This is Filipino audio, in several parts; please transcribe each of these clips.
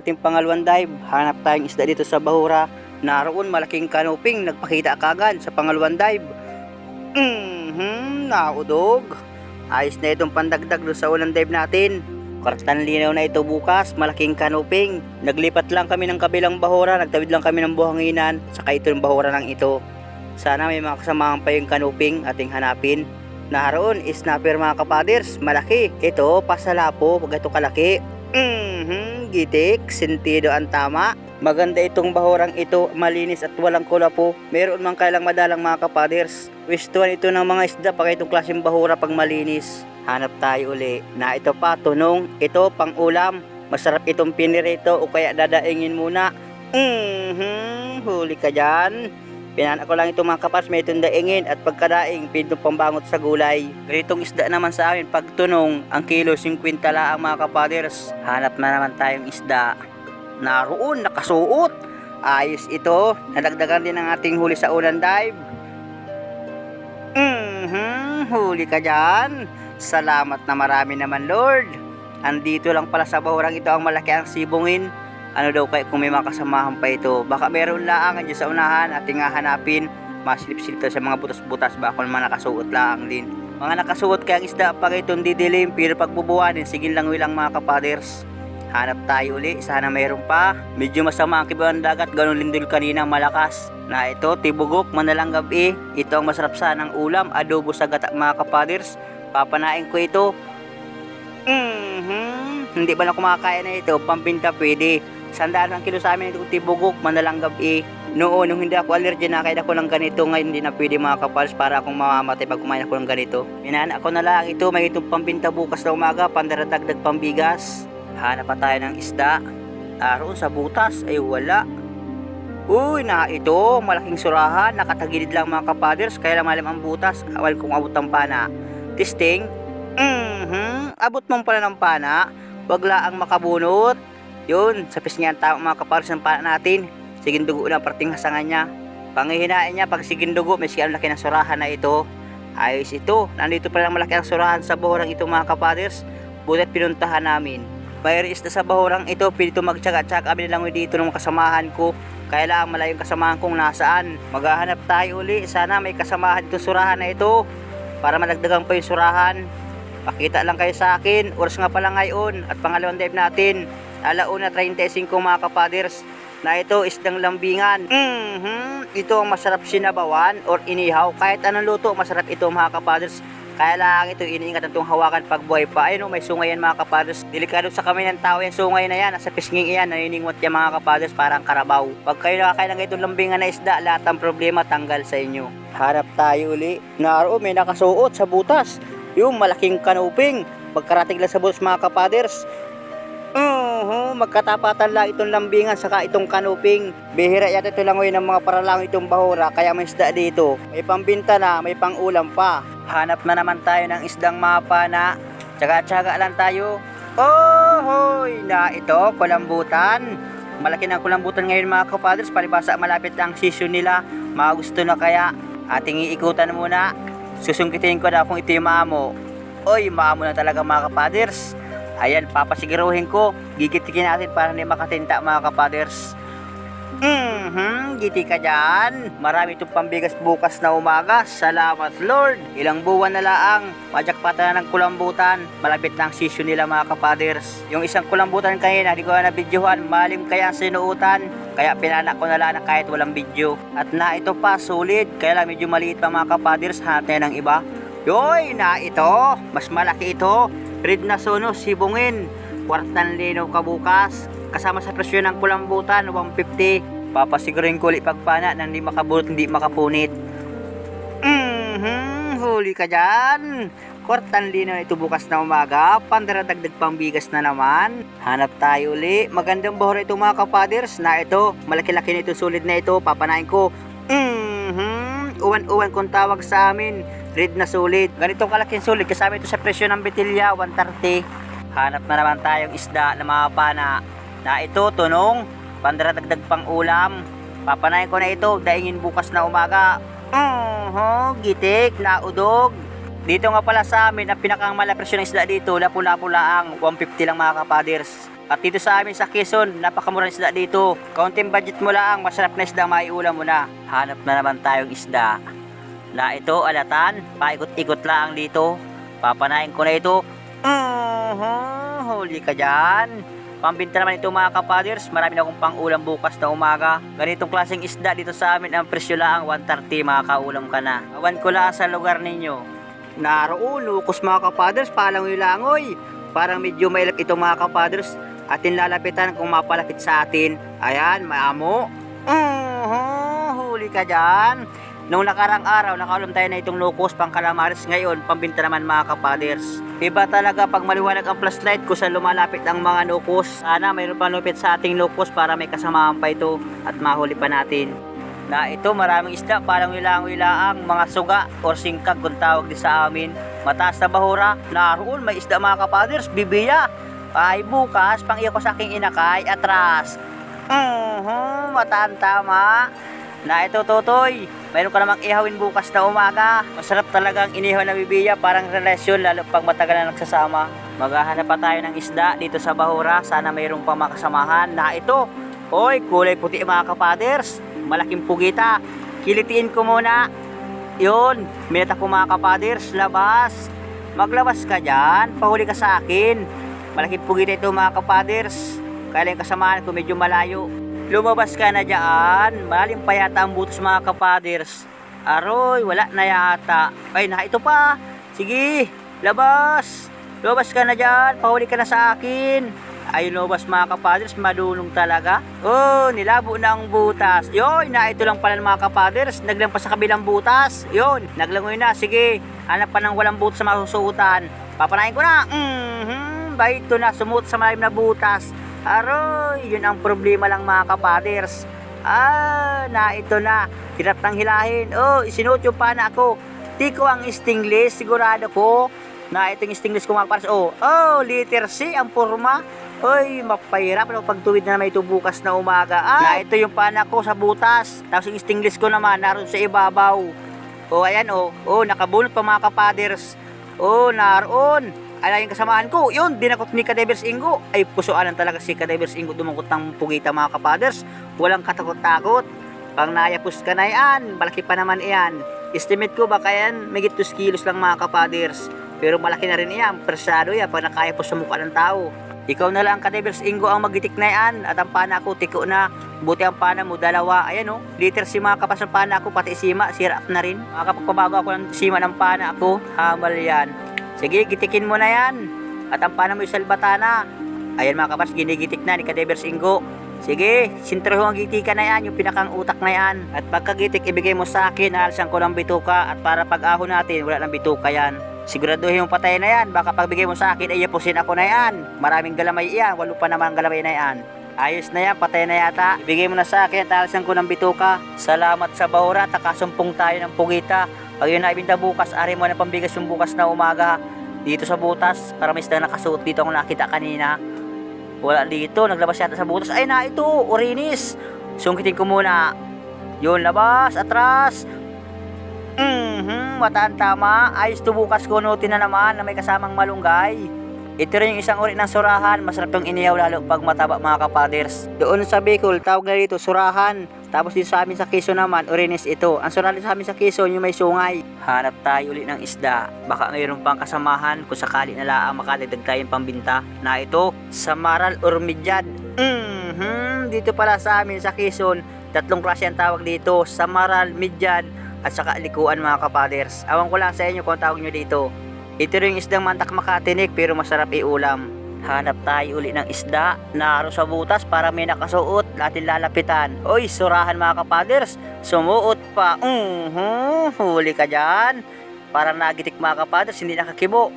Ating pangalawang dive. Hanap tayong isda dito sa Bahura. Naroon malaking kanuping nagpakita kagad sa pangalawang dive. Mhm, naudog. Ayos na itong pandagdag doon sa unang dive natin. Kartan linaw na ito bukas, malaking kanuping. Naglipat lang kami ng kabilang bahura, nagtawid lang kami ng buhanginan, saka ito yung bahura ng ito. Sana may mga kasamahan pa yung kanuping ating hanapin. Naroon, snapper mga kapaders, malaki. Ito, pasalapo, pag ito kalaki. Mhm, gitik, sentido ang tama. Maganda itong bahurang ito, malinis at walang kulapo. Meron man kailang madalang mga kapaders. Wistuan ito ng mga isda pag itong klaseng bahura pag malinis. Hanap tayo uli. Na ito pa, tunong. Ito, pang ulam. Masarap itong pinirito o kaya dadaingin muna. Mhm, huli ka dyan. Pinana ko lang itong mga kapas, may itong daingin at pagkadaing, pinitong pambangot sa gulay. Ganitong isda naman sa amin, pag tunong, ang kilo 50 lang mga kapaders. Hanap na naman tayong isda. Naroon, nakasuot. Ayos ito. Nadagdagan din ang ating huli sa unang dive. Mhm, huli ka dyan. Salamat na marami naman Lord. Andito lang pala sa bahurang ito ang malaki ang sibungin. Ano daw kaya kung may mga kasamahan pa ito? Baka meron lang dyan sa unahan at hanapin. Masilip-silip sa mga butas-butas baka naman nakasuot lang din. Mga nakasuot kaya ang isda pag itong didilim pero pagbubuhanin sige lang wilang mga kapaders. Hanap tayo uli, sana mayroon pa. Medyo masama ang kibuan dagat, ganun lindol kanina malakas. Na ito, tibugok, manalang gabi. Ito ang masarap sanang ulam, adobo sa gata mga kapaders. Papanain ko ito. Mhm, hindi ba na kumakain na ito, pambinta pwede. Sandaan ang kilo sa amin ito tibugok, manalang gabi. Noon, nung hindi ako allergy na kahit ako ng ganito, ngayon hindi na pwede mga kapals para akong mamamatay pag kumain ako ng ganito. Minana ko na lang ito, may itong pambinta bukas na umaga, pandaradagdag pambigas. Hanap pa tayo ng isda. Aroon sa butas ay wala. Uy, na ito, malaking surahan, nakatagilid lang mga kapaders, kaya lang malam ang butas, awal kong abot ang pana. Testing, mhm, abot mong pala ng pana, wag laang makabunot. Yun, sa pisngi ang tama mga kapaders ng pana natin, siging dugo na parting hasangan niya. Pangihinain niya, pag siging dugo, may ang laki ng surahan na ito. Ayos ito, nandito pala malaki ang surahan sa buhorang ito mga kapaders, bulat pinuntahan namin. Mayroon isda sa bahurang ito, pwede ito magtsaga-tsaga kami lang dito ng kasamahan ko. Kaya lang malayong kasamahan kong nasaan. Maghahanap tayo uli. Sana may kasamahan dito surahan na ito. Para malagdagan pa yung surahan. Pakita lang kayo sa akin. Oras nga pala ngayon. At pangalawang dive natin. Alauna 35 mga kapaders. Na ito isdang lambingan. Mhm. Ito ang masarap sinabawan or inihaw. Kahit anong luto, masarap ito mga kapaders. Kaya lang ito iniingat itong hawakan pag buhay pa. Ayun o, may sungay yan mga kapaders. Delikado sa kamay ng tao yan, sungay na yan. Nasa pisnging iyan, naniningwat yan mga kapaders parang karabaw. Pag kayo nakakain ng itong lambingan na isda, lahat ng problema tanggal sa inyo. Harap tayo uli. Naroon, may nakasuot sa butas. Yung malaking kanuping. Pagkarating lang sa butas mga kapaders. Magkatapatan lang itong lambingan saka itong kanuping. Bihira yata ito lang ngayon ng mga paralang itong bahura kaya may isda dito. May pambinta na, may pangulam pa. Hanap na naman tayo ng isdang mapa na tsaga-tsaga lang tayo. Oh, hoy, na ito, kulambutan. Malaki ng kulambutan ngayon mga kapadres, palibasa malapit ang season nila. Mga gusto na kaya, ating iikutan muna. Susungkitin ko na kung ito yung maamo. Oy, maamo na talaga mga kapaders. Ayan, papasiguruhin ko. Gigitikin natin para hindi makatinta mga kapaders. Mhm, giti ka dyan. Marami itong pambigas bukas na umaga. Salamat Lord. Ilang buwan na laang. Majakpata na ng kulambutan. Malapit na ang season nila mga kapaders. Yung isang kulambutan kanina, di ko na videohan. Malim kaya sinuutan. Kaya pinanak ko na lang kahit walang video. At na ito pa, sulit. Kaya lang medyo maliit pa mga kapaders. Hanap tayo ng iba. Yoy, na ito. Mas malaki ito. Red na sono, sibungin. Kwartan linaw ka bukas. Kasama sa presyo ng kulambutan, 150. Papasigurin ko ulit pagpana na hindi makabulot, hindi makapunit. Mhm, huli ka dyan. Kwartan linaw ito bukas na umaga. Pandaradagdag pambigas na naman. Hanap tayo uli. Magandang buhor ito mga kapaders. Na ito, malaki-laki na ito, sulit na ito. Papanain ko. Mhm, uwan-uwan kung tawag sa amin. Red na sulit. Ganitong kalaking sulit. Kasama ito sa presyo ng betilya, 130. Hanap na naman tayong isda na mga. Na ito, tunong. Pandaradagdag pang ulam. Papanayin ko na ito. Daingin bukas na umaga. Uh gitik, naudog. Dito nga pala sa amin, ang pinakang malapresyo ng isda dito, lapu-lapu laang, 150 lang mga kapaders. At dito sa amin sa Quezon, napakamurang isda dito. Kaunting budget mo lang, masarap na isda maiulam mo na. Hanap na naman tayong isda. Na ito, alatan, paikot-ikot lang dito. Papanayin ko na ito. Mhm, huli ka dyan. Pambinta naman ito mga kapaders, marami na akong pang-ulam bukas na umaga. Ganitong klaseng isda dito sa amin, ang presyo lang 130 mga kaulam ka na. Awan ko lang sa lugar ninyo. Naroon, lukos mga kapaders, palangoy-langoy. Parang medyo mailap ito mga kapaders. Atin lalapitan kung mapalapit sa atin. Ayan, maamo. Mhm, huli ka dyan. Nung nakarang araw, nakaulam tayo na itong locust pang calamares. Ngayon, pambinta naman mga kapaders. Iba talaga pag maliwanag ang flashlight kung saan lumalapit ang mga locust. Sana mayroon pa lupit sa ating locust para may kasamaan pa ito at mahuli pa natin. Na ito, maraming isda, parang wilang-wilaang mga suga or singkag kung tawag din sa amin. Mataas na bahura, naroon may isda mga kapaders, bibiya. Ay bukas, pang iyo ko sa aking inakay, atras. Mhm, mataan tama. Na ito, Totoy. Mayroon ka namang ihawin bukas na umaga. Masarap talagang inihaw na bibiya, parang relasyon, lalo pag matagal na nagsasama. Maghahanap pa tayo ng isda dito sa Bahura. Sana mayroong pa makasamahan. Na ito, Hoy, kulay puti mga kapaders. Malaking pugita. Kilitiin ko muna. Yun, minata ko mga kapaders, labas. Maglabas ka dyan, pahuli ka sa akin. Malaking pugita ito mga kapaders. Kaya kasamahan ko medyo malayo. Lumabas ka na dyan. Malalim pa yata ang butos mga kapaders. Aroy, wala na yata. Ay, na ito pa. Sige, labas. Lumabas ka na dyan. Pahuli ka na sa akin. Ay, lumabas mga kapaders. Madulong talaga. Oh, nilabo na ang butas. Yun, na ito lang pala mga kapaders. Naglampas sa kabilang butas. Yun, naglangoy na. Sige, hanap pa ng walang butas sa masusuotan. Papanayin ko na. Mhm, ba ito na sumuot sa malalim na butas. Aroy, yun ang problema lang mga kapaders. Ah, na ito na. Hirap nang hilahin. Oh, isinuot yung pana ko. Di ko ang stingless, sigurado ko. Na itong stingless ko mga kapaders. Oh, oh, letter C ang forma. Oy, mapahirap ano pagtuwid na ito bukas na umaga. Ah, na ito yung pana ko sa butas. Tapos yung stingless ko naman naroon sa ibabaw. Oh, ayan oh. Oh, nakabunot pa mga kapaders. Oh, naroon. Ay, yung kasamahan ko, yun, dinakot ni Kadevers Ingo. Ay, pusuanan talaga si Kadevers Ingo dumungkot ng pugita mga kapaders. Walang katakot-takot. Pang nayapos ka na yan, malaki pa naman iyan. Estimate ko baka yan, may 2 kilos lang mga kapaders. Pero malaki na rin yan, persado yan, pag nakayapos sa mukha ng tao. Ikaw na lang Kadevers Ingo ang magitik na yan, at ang pana ko, tiko na. Buti ang pana mo, dalawa. Ayan oh, liter si mga kapas ng pana ko, pati sima, sira up na rin. Makakapagpabago ako ng sima ng pana ako, hamal yan. Sige, gitikin mo na yan. At ang pana mo yung salbatana. Ayan mga kapas, ginigitik na ni Kadevers Ingo. Sige, sintroho ang gitikan na yan, yung pinakang utak na yan. At pagkagitik, ibigay mo sa akin, ahalsan ko ng bituka. At para pag-ahon natin, wala ng bituka yan. Siguraduhin yung patay na yan. Baka pagbigay mo sa akin, ay yapusin ako na yan. Maraming galamay yan, walo pa naman galamay na yan. Ayos na yan, patay na yata. Ibigay mo na sa akin at ahalsan ko ng bituka. Salamat sa bahura, takasumpong tayo ng pugita. Pag yun na ibinta bukas, ari mo na pambigas yung bukas na umaga. Dito sa butas, para may isda nakasuot dito ako nakita kanina. Wala dito, naglabas yata sa butas. Ay na, ito, orinis. Sungkitin ko muna. Yun, labas, atras. Mhm, mataan tama. Ayos to bukas kunutin na naman na may kasamang malunggay. Ito rin yung isang uri ng surahan. Masarap yung iniyaw lalo pag mataba mga kapaders. Doon sa Bicol, tawag na dito surahan. Tapos dito sa amin sa Quezon naman, orinis ito. Ang surahan sa amin sa Quezon, yung may sungay. Hanap tayo ulit ng isda. Baka mayroon pang kasamahan kung sakali na laang makadagdag tayong pambinta. Na ito, Samaral or Midyad. Mhm, dito pala sa amin sa Quezon, tatlong klase ang tawag dito. Samaral, Midyad, at saka likuan mga kapaders. Awan ko lang sa inyo kung tawag nyo dito. Ito rin yung isdang mantak makatinik pero masarap iulam. Hanap tayo uli ng isda, naro sa butas para may nakasuot, natin lalapitan. Oy, surahan mga kapaders, sumuot pa. Mhm, huli ka dyan. Parang nagitik mga kapaders, hindi nakakibo.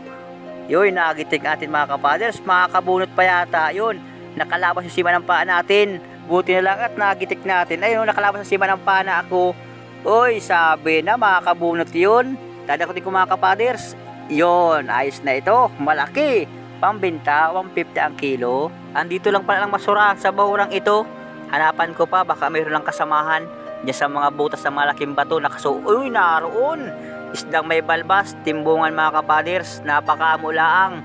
Yun, nagitik natin mga kapaders, makakabunot pa yata. Yun, nakalabas yung sima ng paa natin. Buti na lang at nagitik natin. Ayun, nakalabas yung sima ng paa na ako. Uy, sabi na makakabunot yun. Dadakotin ko mga kapaders. Yon, ayos na ito. Malaki. Pambenta, 150 ang kilo. Andito lang pala ang masura sa bahurang ito. Hanapan ko pa, baka mayroon lang kasamahan. Diyan sa mga butas ng malaking bato, nakaso, uy, naroon. Isdang may balbas, timbungan mga kapaders, napakamulaang.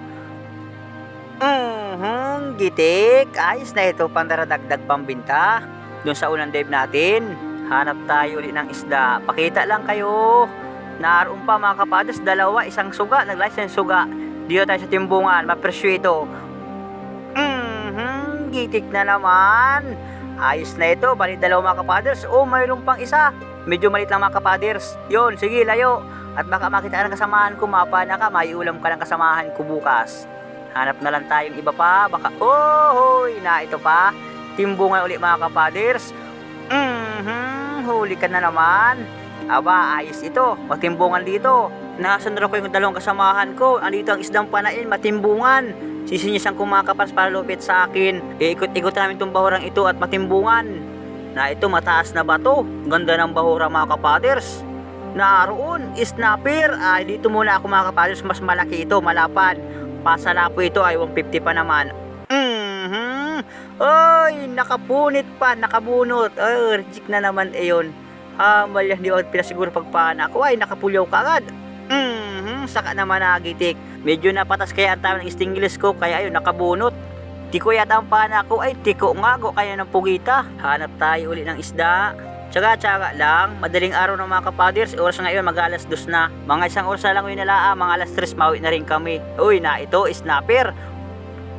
Mhm, gitik. Ayos na ito, pandaradagdag pambinta. Doon sa unang dive natin, hanap tayo ulit ng isda. Pakita lang kayo. Naroon pa mga kapadas, dalawa, isang suga, nag-license suga. Dito tayo sa timbungan, mapresyo ito. Mhm, gitik na naman. Ayos na ito, bali dalawa mga kapaders. Oh, mayroon pang isa. Medyo malit lang mga kapaders. Yun, sige, layo. At baka makita ka ng kasamahan ko, mapa na ka, may ulam ka ng kasamahan ko bukas. Hanap na lang tayong iba pa, baka, oh, na ito pa. Timbungan ulit mga kapaders. Mhm, huli ka na naman. Aba, ayos ito. Matimbungan dito. Nasunod ko yung dalawang kasamahan ko. Andito ang isdang panain, matimbungan. Sisinisan ko mga kapas para lupit sa akin. Iikot-ikot namin itong bahurang ito at matimbungan. Na ito mataas na bato. Ganda ng bahura mga kapaders. Naroon, snapper. Ay, dito muna ako mga kapaders. Mas malaki ito, malapad. Pasala po ito ay 150 pa naman. Mhm. Ay, nakapunit pa, nakabunot. Ay, reject na naman yun. Ah, malya, hindi ako pinasiguro pagpana ako. Ay, nakapulyaw ka agad. Mhm, saka naman nagitik. Medyo napatas kaya ang tama ng stingles ko, kaya ayun, nakabunot. Tiko yata ang pana ko, ay tiko nga go, kaya ng pugita. Hanap tayo ulit ng isda. Tsaga-tsaga lang, madaling araw ng mga kapaders, oras ngayon mag alas dos na. Mga isang oras lang yun nala, mga alas tres, mauwi na rin kami. Uy, na ito, snapper.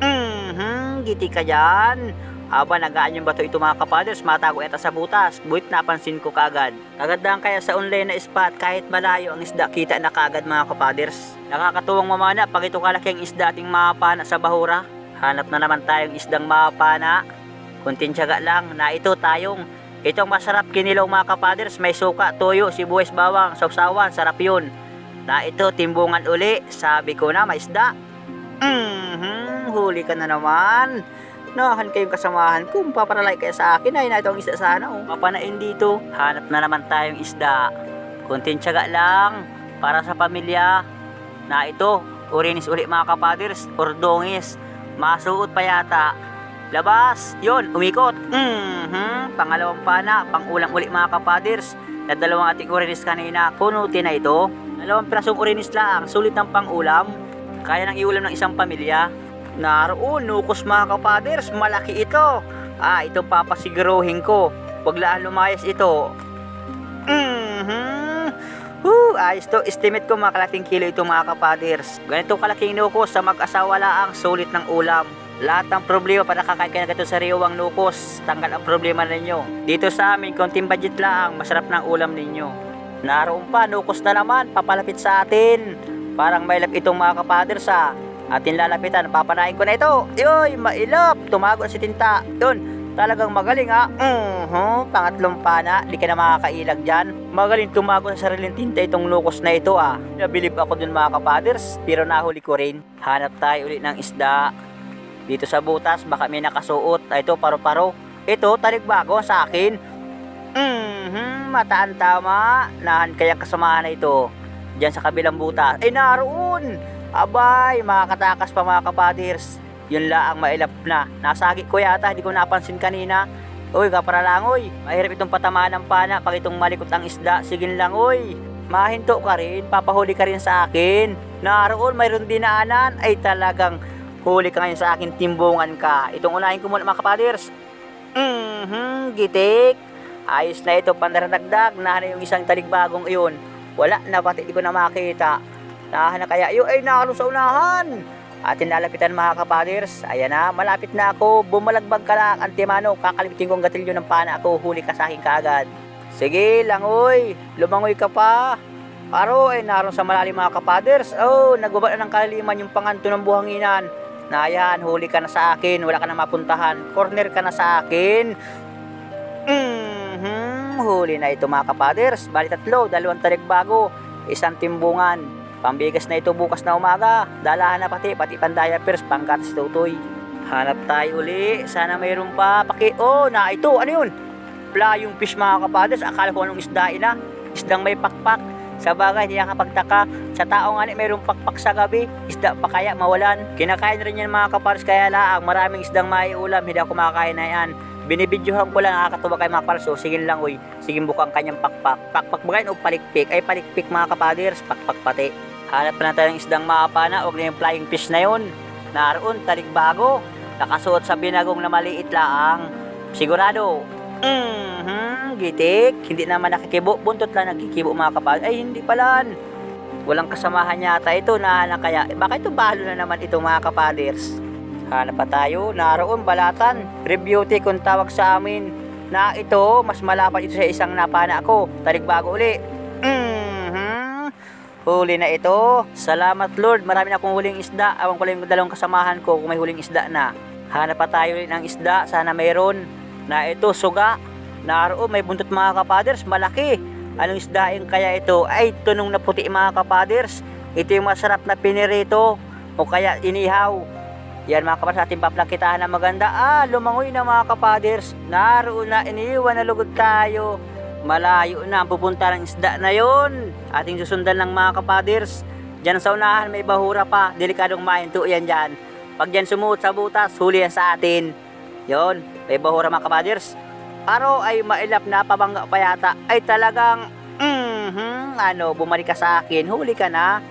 Mhm, giti ka dyan. Aba, nagaan yung bato ito mga kapaders, matago ito sa butas. Buwit napansin ko kagad. Kagandang kaya sa online na spot, kahit malayo ang isda, kita na kagad mga kapaders. Nakakatuwang mamana pag ito kalaki ang isda ating mapana sa bahura. Hanap na naman tayong isdang mapana. Kunting tiyaga lang na ito tayong Itong masarap kinilaw mga kapaders, may suka, toyo, sibuyas, bawang, sausawan, sarap yun. Na ito, timbungan uli, sabi ko na, may isda. Mhm, huli ka na naman. Nahan kayong kasamahan ko, paparalay kayo sa akin, ay na itong isda sana, oh. Papanain dito, hanap na naman tayong isda. Kunting tiyaga lang, para sa pamilya. Na ito, urinis uli mga kapaders, ordongis, masuot pa yata. Labas, yon umikot. Mhm, pangalawang pana, pangulam uli mga kapaders. Na dalawang ating urinis kanina, punutin na ito. Dalawang pirasong urinis lang, sulit ng pangulam. Kaya nang iulam ng isang pamilya. Naroon, nukos mga kapaders, malaki ito. Ah, ito papasiguruhin ko. Huwag laan lumayas ito. Mhm. Woo, ayos to. Estimate ko mga kalating kilo ito mga kapaders. Ganito kalaking nukos sa mag-asawa laang sulit ng ulam. Lahat ng problema para kakain ka na sa riwang nukos, tanggal ang problema ninyo. Dito sa amin, konting budget lang, masarap ng ulam ninyo. Naroon pa, nukos na naman, papalapit sa atin. Parang mailap itong mga kapaders ha. Atin lalapitan, papanain ko na ito. Yoy, mailap. Tumago si Tinta. Yun, talagang magaling ha. uh pangatlong pana, di ka na makakailag dyan. Magaling tumago sa sariling tinta itong nukos na ito ah. Nabilib ako dun mga kapaders, pero nahuli ko rin. Hanap tayo ulit ng isda. Dito sa butas, baka may nakasuot. Ito, paro-paro. Ito, talikbago sa akin. Mhm, mataan tama. Nahan kaya kasamahan na ito. Diyan sa kabilang butas. Ay, naroon! Abay, makakatakas pa mga kapaders. Yun lang ang mailap na. Nasagi ko yata, hindi ko napansin kanina. Uy, kapara lang, uy. Mahirap itong patamaan ng pana pag itong malikot ang isda. Sige lang, uy. Mahinto ka rin, papahuli ka rin sa akin. Naroon, mayroon dinaanan. Ay talagang huli ka ngayon sa akin, timbungan ka. Itong unahin ko muna mga kapaders. Mhm, gitik. Ayos na ito, pandaradagdag. Nahan yung isang taligbagong iyon. Wala na, pati di ko na makita. Nahan na kaya, yun ay nakalo sa unahan. Atin lalapitan mga kapaders. Ayan na, malapit na ako. Bumalagbag ka lang, antimano. Kakalimutin ko ang gatilyo ng pana ako. Huli ka sa akin kaagad. Sige, langoy. Lumangoy ka pa. Aro, ay naroon sa malalim mga kapaders. Oh, nagbaba na ng kalaliman yung panganto ng buhanginan. Na yan, huli ka na sa akin. Wala ka na mapuntahan. Corner ka na sa akin. Mhm, huli na ito mga kapaders. Bali tatlo, dalawang talig bago, isang timbungan. Pambigas na ito bukas na umaga. Dalahan na pati, pati pandaya pers, pangkatas tutoy. Hanap tayo uli. Sana mayroon pa. Paki, oh, na ito. Ano yun? Flying fish mga kapaders. Akala ko anong isda ina. Isdang may pakpak. Sa bagay, hindi nakapagtaka. Sa tao nga ni, mayroong pakpak sa gabi. Isda pa kaya mawalan. Kinakain rin yan mga kapaders. Kaya laang maraming isdang may ulam. Hindi ako makakain na yan. Binibidyohan ko lang nakakatuwa kay mga kapals. So, sige lang, uy. Sige bukang kanyang pakpak. Pakpak ba o palikpik? Ay, palikpik mga kapaders. Pakpak pati. Hanap na tayo ng isdang maapa na. Huwag na yung flying fish na yun. naroon talikbago. Nakasuot sa binagong na maliit laang. Sigurado. Mhm, gitik. Hindi naman nakikibo. Buntot lang nagkikibo mga kapal. Ay, hindi palan. Walang kasamahan yata ito na kaya. Eh, baka ito balo na naman ito mga kapaders. Hanap pa tayo. Naroon balatan. Rebeauty kung tawag sa amin. Na ito, mas malapad ito sa isang napana ko. Talikbago uli. Huli na ito. Salamat Lord. Marami na akong huling isda. Awang ko lang yung dalawang kasamahan ko kung may huling isda na. Hanap pa tayo ng isda. Sana mayroon. Na ito, suga. Naroon, may buntot mga kapaders. Malaki. Anong isdaing kaya ito? Ay, tunong na puti mga kapaders. Ito yung masarap na pinirito. O kaya inihaw. Yan mga kapaders, ating paplakitahan na maganda. Ah, lumangoy na mga kapaders. Naroon na, iniwan na lugod tayo. Malayo na ang pupunta ng isda na yon. Ating susundan ng mga kapaders. Diyan sa unahan may bahura pa. Delikadong mainto yan dyan. Pag dyan sumuot sa butas, huli yan sa atin. Yon, may bahura mga kapaders. Araw ay mailap na pabangga pa yata. Ay talagang, mhm, ano, bumalik ka sa akin. Huli ka na.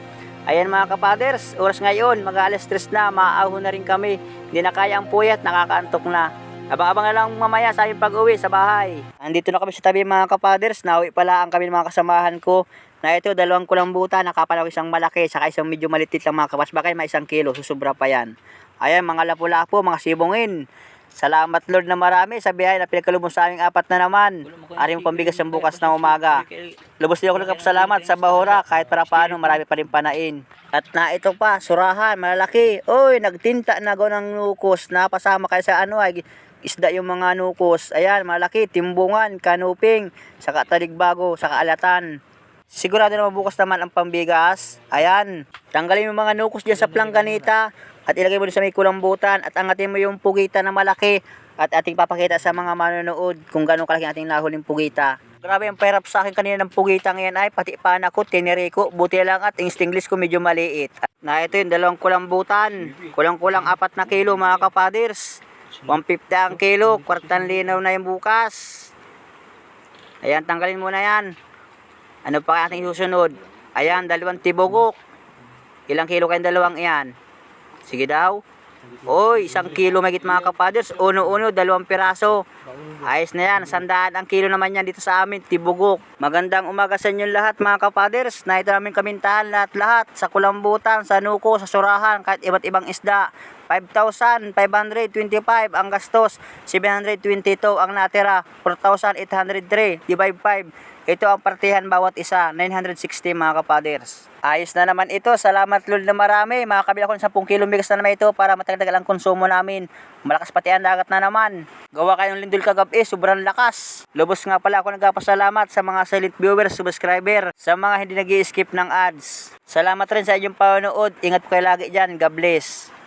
Ayan mga kapaders, oras ngayon, mag-alas stress na, maaaho na rin kami. Hindi na kaya ang puyat, nakakaantok na. Abang-abang na lang mamaya sa aming pag-uwi sa bahay. Andito na kami sa tabi mga kapaders, nauwi pala ang kami ng mga kasamahan ko. Na ito, dalawang kulambuta, nakapalaw isang malaki, saka isang medyo malitit lang mga kapas. May isang kilo, susubra pa yan. Ayan, mga lapu-lapo, mga sibungin. Salamat Lord na marami sa biyahe na pinagkalubong sa aming apat na naman. Ari mo pambigas ng bukas na umaga. Lubos din ako nagkapasalamat sa Bahura kahit para paano marami pa rin panain. At na ito pa, surahan, malalaki. Oy, nagtinta na go ng nukos. Napasama kayo sa ano ay isda yung mga nukos. Ayan, malaki, timbungan, kanuping, saka taligbago, saka alatan. Sigurado naman bukas naman ang pambigas. Ayan, tanggalin mo mga nukos dyan sa plangganita at ilagay mo sa may kulambutan at angatin mo yung pugita na malaki at ating papakita sa mga manonood kung gano'ng kalaki ating nahuling pugita. Grabe ang pahirap sa akin kanina ng pugita ngayon ay pati pana ko, tiniri ko, buti lang at yung stingless ko medyo maliit. Na ito yung dalawang kulambutan, kulang-kulang apat na kilo mga kapaders. 150 ang kilo, kwartang linaw na yung bukas. Ayan, tanggalin mo na yan. Ano pa ating susunod? Ayan, dalawang tibugok. Ilang kilo kayong dalawang iyan? Sige daw. Oy, isang kilo magit mga kapaders. Uno-uno, dalawang piraso. Ayos na yan. Sandaan ang kilo naman yan dito sa amin. Tibugok. Magandang umaga sa inyo lahat mga kapaders. Na ito namin kamintahan lahat-lahat. Sa kulambutan, sa nuko, sa surahan, kahit iba't ibang isda. 5,525 ang gastos. 722 ang natira. 4,803. Divide 5. Ito ang partihan bawat isa. 960 mga kapaders. Ayos na naman ito. Salamat Lord na marami. Makakabila ko ng 10 kilo na naman ito para matagdagal ang konsumo namin. Malakas pati ang dagat na naman. Gawa kayong lindol kagabi. Sobrang lakas. Lubos nga pala ako nagpasalamat sa mga silent viewers, subscriber, sa mga hindi nag skip ng ads. Salamat rin sa inyong panonood. Ingat po kayo lagi dyan. God bless.